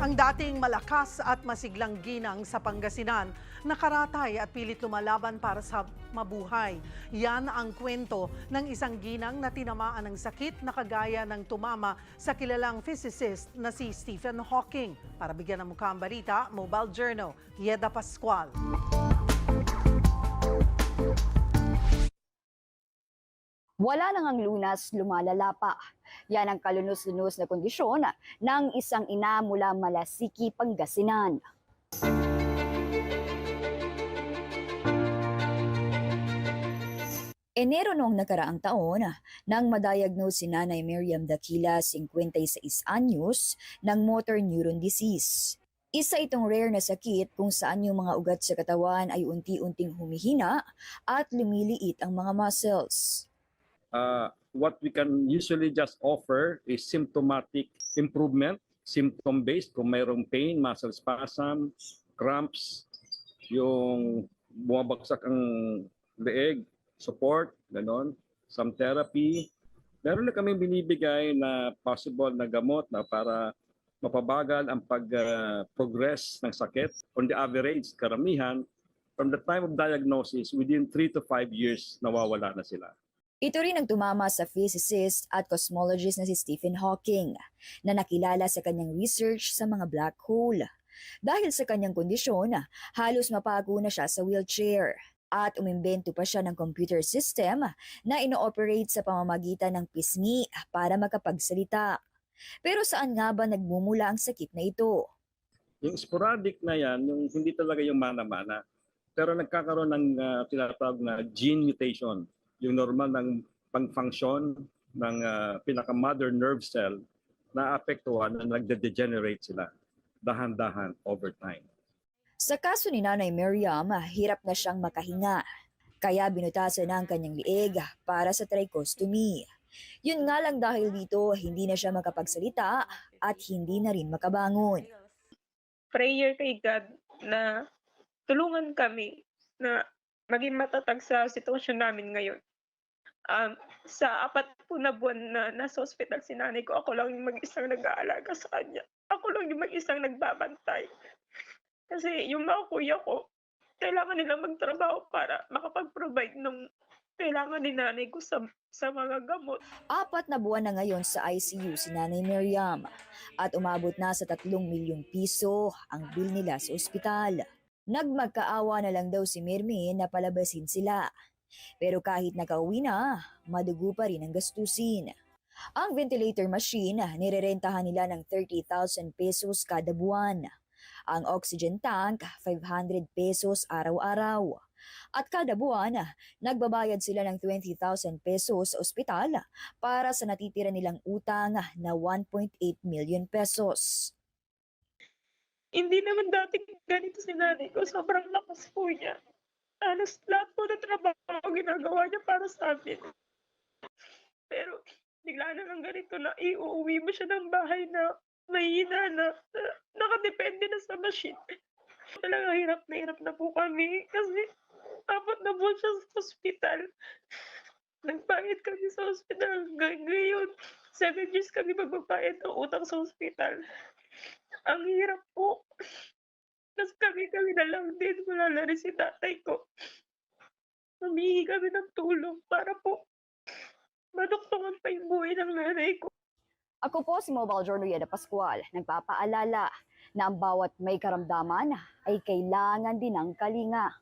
Ang dating malakas at masiglang ginang sa Pangasinan, nakaratay at pilit lumalaban para sa mabuhay. Yan ang kwento ng isang ginang na tinamaan ng sakit na kagaya ng tumama sa kilalang physicist na si Stephen Hawking. Para bigyan ng mukha ang balita, Mobile Journal, Yeda Pascual. Wala nang ang lunas, lumalala pa. Yan ang kalunos-lunos na kondisyon ng isang ina mula Malasiki, Pangasinan. Enero noong nakaraang taon, nang madiagnose si Nanay Miriam Dakila, 56 anyos, ng motor neuron disease. Isa itong rare na sakit kung saan yung mga ugat sa katawan ay unti-unting humihina at lumiliit ang mga muscles. Uh, what we can usually just offer is symptomatic improvement, symptom-based, kung mayroong pain, muscle spasm, cramps, yung bumabagsak ang leeg, support, ganon, some therapy. Meron na kami binibigay na possible na gamot na para mapabagal ang pag-progress ng sakit. On the average, karamihan, from the time of diagnosis, within 3 to 5 years, nawawala na sila. Ito rin ang tumama sa physicist at cosmologist na si Stephen Hawking na nakilala sa kanyang research sa mga black hole. Dahil sa kanyang kondisyon, halos mapago na siya sa wheelchair at umimbento pa siya ng computer system na ino-operate sa pamamagitan ng pisngi para makapagsalita. Pero saan nga ba nagmumula ang sakit na ito? Yung sporadic na yan, yung hindi talaga yung mana-mana, pero nagkakaroon ng uh, tinatawag na gene mutation, yung normal ng pang-function ng uh, pinaka-mother nerve cell na apektuhan na nagde-degenerate sila dahan-dahan over time. Sa kaso ni Nanay Miriam, hirap na siyang makahinga. Kaya binutasan na ang kanyang liig para sa trichostomy. Yun nga lang dahil dito, hindi na siya makapagsalita at hindi na rin makabangon. prayer kay God na tulungan kami na maging matatag sa sitwasyon namin ngayon. Um, sa apat po na buwan na nasa ospital si nanay ko, ako lang yung mag-isang nag-aalaga sa kanya. Ako lang yung mag-isang nagbabantay. Kasi yung mga kuya ko, kailangan nilang magtrabaho para makapag-provide ng kailangan ni nanay ko sa, sa mga gamot. Apat na buwan na ngayon sa ICU si Nanay Miriam at umabot na sa 3 milyong piso ang bill nila sa ospital. Nagmagkaawa na lang daw si Mirmi na palabasin sila. Pero kahit nakauwi na, madugo pa rin ang gastusin. Ang ventilator machine, nirerentahan nila ng 30,000 pesos kada buwan. Ang oxygen tank, 500 pesos araw-araw. At kada buwan, nagbabayad sila ng 20,000 pesos sa ospital para sa natitira nilang utang na 1.8 million pesos. Hindi naman dating ganito si nanay ko. Sobrang lakas po niya. Halos lahat po ng trabaho ginagawa niya para sa amin. Pero bigla na lang ganito na iuwi mo siya ng bahay na mahina na, na nakadepende na sa machine. Talaga hirap na hirap na po kami kasi apat na buwan siya sa ospital. Nagbayad kami sa ospital hanggang ngayon. Seven years kami magbabayad ng utang sa ospital. Ang hirap po. Tapos kami-kami na lang din. Wala na rin si tatay ko. Humihingi kami ng tulong para po maduktungan pa yung buhay ng nanay ko. Ako po si Mobile Journal Yeda Pascual, nagpapaalala na ang bawat may karamdaman ay kailangan din ng kalinga.